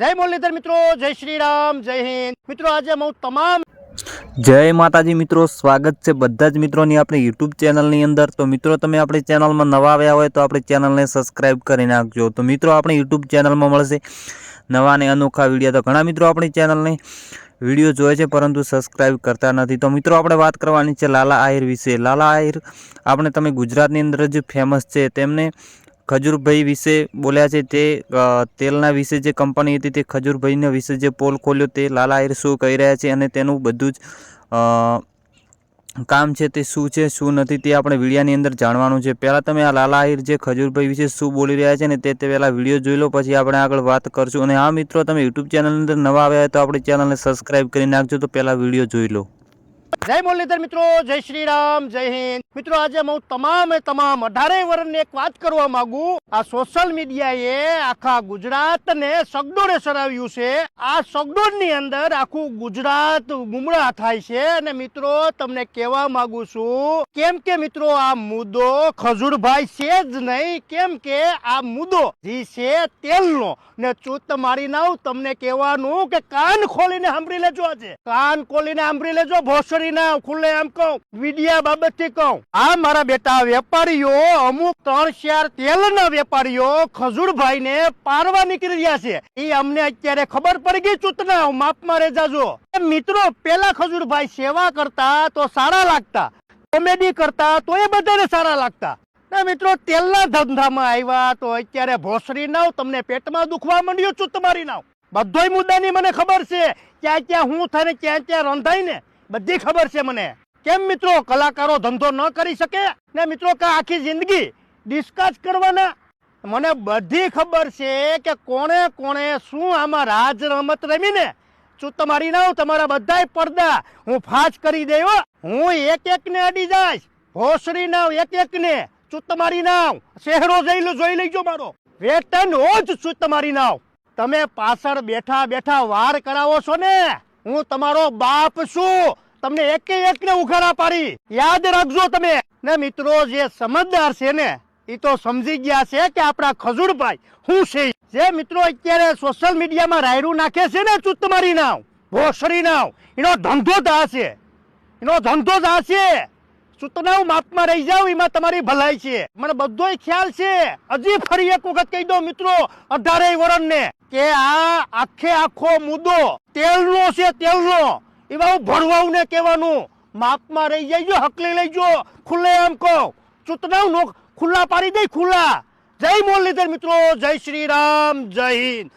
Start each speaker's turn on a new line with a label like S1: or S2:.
S1: જય મુરલીધર મિત્રો, જય શ્રી રામ જય હિન્દ. મિત્રો, આજે હું તમામ
S2: જય માતાજી મિત્રો, સ્વાગત છે બધા જ મિત્રોની આપણી યુટ્યુબ ચેનલની અંદર. તો મિત્રો, તમે આપણી ચેનલમાં નવા આવ્યા હોય તો આપણી ચેનલને સબસ્ક્રાઈબ કરી નાખજો. તો મિત્રો, આપણી યુટ્યુબ ચેનલમાં મળશે નવા અને અનોખા વીડિયો તો ઘણા મિત્રો આપણી ચેનલને વીડિયો જોવે છે, પરંતુ સબસ્ક્રાઈબ કરતા નથી. તો મિત્રો, આપણે વાત કરવાની છે લાલા આહિર વિશે. લાલા આહિર, આપણે તમે ગુજરાતની અંદર જ ફેમસ છે, તેમને ખજૂરભાઈ વિશે બોલ્યા છે તે તેલના વિશે જે કંપની હતી તે ખજૂરભાઈના વિશે જે પોલ ખોલ્યો તે લાલા આહિર શું કહી રહ્યા છે અને તેનું બધું જ કામ છે તે શું છે, શું નથી તે આપણે વિડીયાની અંદર જાણવાનું છે. પહેલાં તમે આ લાલા આહિર જે ખજૂરભાઈ વિશે શું બોલી રહ્યા છે ને તે તે પહેલાં વીડિયો જોઈ લો, પછી આપણે આગળ વાત કરશું. અને આ મિત્રો, તમે યુટ્યુબ ચેનલની અંદર નવા આવ્યા હોય તો આપણી ચેનલને સબસ્ક્રાઈબ કરી નાખજો તો પહેલાં વીડિયો જોઈ લો.
S1: જય મુરલીધર મિત્રો, જય શ્રી રામ જય હિન્દ. મિત્રો, આજે હું તમામે તમામ અઢારે વર્ષની એક વાત કરવા માંગુ. આ સોશિયલ મીડિયાએ આખા ગુજરાતને સગડોળે સરાવ્યું છે. આ સગડોળની અંદર આખું ગુજરાત ગુમરા થાય છે. અને મિત્રો, તમને કહેવા માંગુ છું, કેમ કે મિત્રો, આ મુદ્દો ખજૂરભાઈ છે જ નહીં, કેમ કે આ મુદ્દો જે છે તેલનો. ને ચૂત મારી નાવ, તમને કહેવાનું કે કાન ખોલીને સાંભળી લેજો આજે. કાન ખોલીને સાંભળી લેજો, ભોસડી ના ખુલ્લે આમ કહું, વિડિયા બાબતથી કહું, આ મારા બેટા વેપારીઓ અમુક ત્રણ ચાર તેલના વેપારીઓ ખજૂરભાઈ ને પારવા નીકળી રહ્યા છે. એ અમને અત્યારે ખબર પડી ગઈ ચૂતના માપમાં રેજાજો એ મિત્રો, પેલા ખજૂરભાઈ સેવા કરતા તો સારા લાગતા, કોમેડી કરતા તો એ બધાને સારા લાગતા. મિત્રો, તેલના ધંધામાં આવ્યા તો અત્યારે ભોસરી નાવ, તમને પેટમાં દુખવા માંડ્યું છું તમારી નાવ. બધોય મુદ્દાની મને ખબર છે, ક્યાં ક્યાં હું થાય ક્યાં ક્યાં રંધાય ને બધી ખબર છે મને. કેમ મિત્રો કલાકારો ધંધો ન કરી શકે? ને મિત્રો કે આખી જિંદગી ડિસ્કસ કરવાના? મને બધી ખબર છે કે કોણે કોણે શું આમાં રાજ રમત રમીને શું તમારી નાવ તમારા બધાય પડદા હું ફાજ કરી દેવો હું. એક એક ને અડી જઈશ. ભોસડી નાવ એક એક ને શું તમારી નાવ શહેરો જઈ જોઈ લેજો મારો. વેતન હોજ શું તમારી નાવ તમે પાછળ બેઠા બેઠા વાર કરાવો છો ને? હું તમારો બાપ છું. તમને એકે એક ને ઉઘાડા પાડી. યાદ રાખજો તમે. ને મિત્રો, જે સમજદાર છે ને એ તો સમજી ગયા છે કે આપણા ખજૂરભાઈ હું છે. જે મિત્રો અત્યારે સોશિયલ મીડિયામાં રાયડું નાખે છે ને ચૂત તમારી નાવ ભોસરી નાવ એનો ધંધો જ આ છે. એનો ધંધો જ આ છે. સૂચનાઓ માપમાં રહી જાઉં, એમાં તમારી ભલાઈ છે. મને બધો ખ્યાલ છે. હજી ફરી એક વખત કહી દો મિત્રો અઢારે વરણને, કે આ આખે આખો મુદ્દો તેલનો છે, તેલનો. એવા હું ભણવાઉને કહેવાનું. માપમાં રહી જઈજો, હકલી લઈજો. ખુલ્લે આમ કહો. નો ખુલ્લા પાડી દઈ ખુલ્લા. જય મોરલીધર મિત્રો, જય શ્રી રામ, જય હિન્દ.